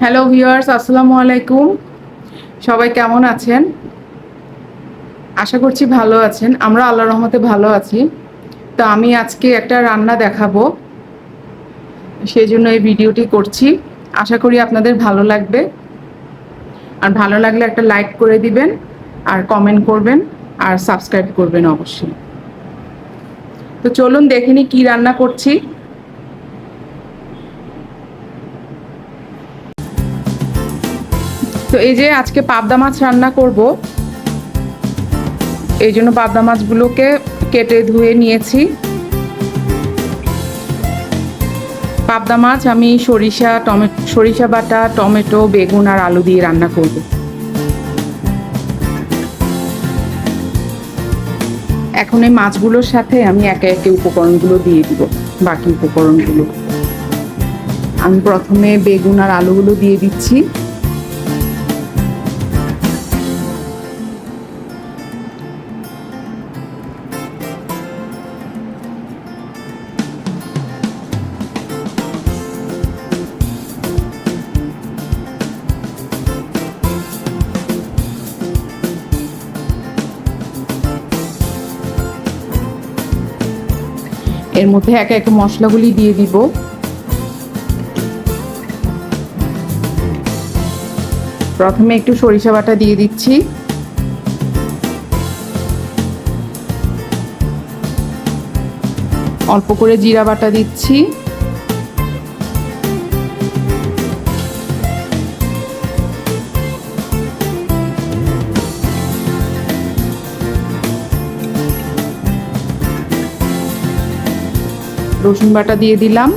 Hello viewers আসসালামু আলাইকুম। সবাই কেমন আছেন? আশা করছি ভালো আছেন। আমরা আল্লাহ রহমতে ভালো আছি। তো আমি আজকে একটা রান্না দেখাবো। সেই জন্য এই ভিডিওটি করছি। আশা করি আপনাদের ভালো লাগবে। আর ভালো লাগলে একটা লাইক করে দিবেন, আর কমেন্ট করবেন, আর সাবস্ক্রাইব করবেন অবশ্যই। তো চলুন দেখিনি কি রান্না করছি। তো এই যে আজকে পাবদা মাছ রান্না করব, এই জন্য পাবদা মাছগুলোকে কেটে ধুয়ে নিয়েছি। পাবদা মাছ আমি সরিষা টমেটো সরিষা বাটা, টমেটো, বেগুন আর আলু দিয়ে রান্না করব। এখন এই মাছগুলোর সাথে আমি একে একে উপকরণগুলো দিয়ে দিব, বাকি উপকরণগুলো। আমি প্রথমে বেগুন আর আলুগুলো দিয়ে দিচ্ছি। এর মধ্যে একে একে মশলাগুলি দিয়ে দিব। প্রথমে একটু সরিষা বাটা দিয়ে দিচ্ছি। অল্প করে জিরা বাটা দিচ্ছি। রসুন বাটা দিয়ে দিলাম।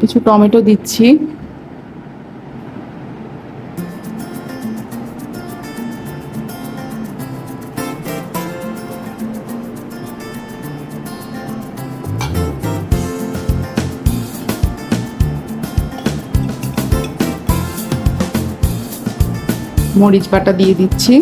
কিছু টমেটো দিচ্ছি। মরিচ বাটা দিয়ে দিচ্ছি।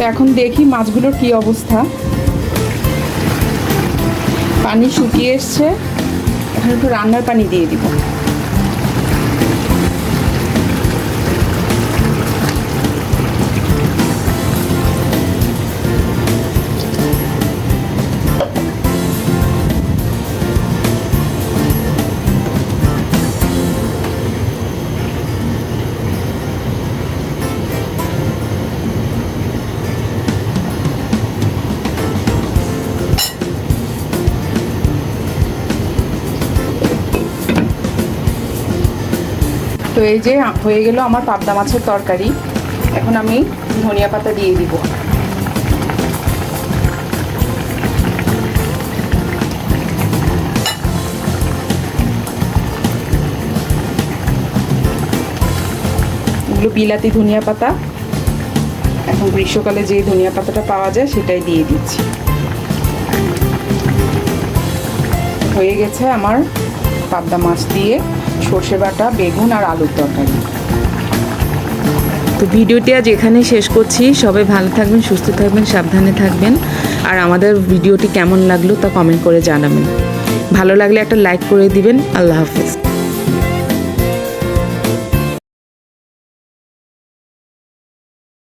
তো এখন দেখি মাছগুলোর কি অবস্থা। পানি শুকিয়ে এসছে। এখন একটু রান্নার পানি দিয়ে দিব। তো এই যে হয়ে গেল আমার পাবদা মাছের তরকারি। এখন আমি ধনিয়া পাতা দিয়ে দিব। এগুলো বিলাতি ধনিয়া পাতা। এখন গ্রীষ্মকালে যে ধনিয়া পাতাটা পাওয়া যায় সেটাই দিয়ে দিচ্ছি। হয়ে গেছে আমার পাবদা মাছ দিয়ে সর্ষে বাটা, বেগুন আর আলুর তরকারি। তো ভিডিওটি আজ এখানেই শেষ করছি। সবাই ভালো থাকবেন, সুস্থ থাকবেন, সাবধানে থাকবেন। আর আমাদের ভিডিওটি কেমন লাগল তা কমেন্ট করে জানাবেন। ভালো লাগলে একটা লাইক করে দিবেন। আল্লাহ হাফেজ।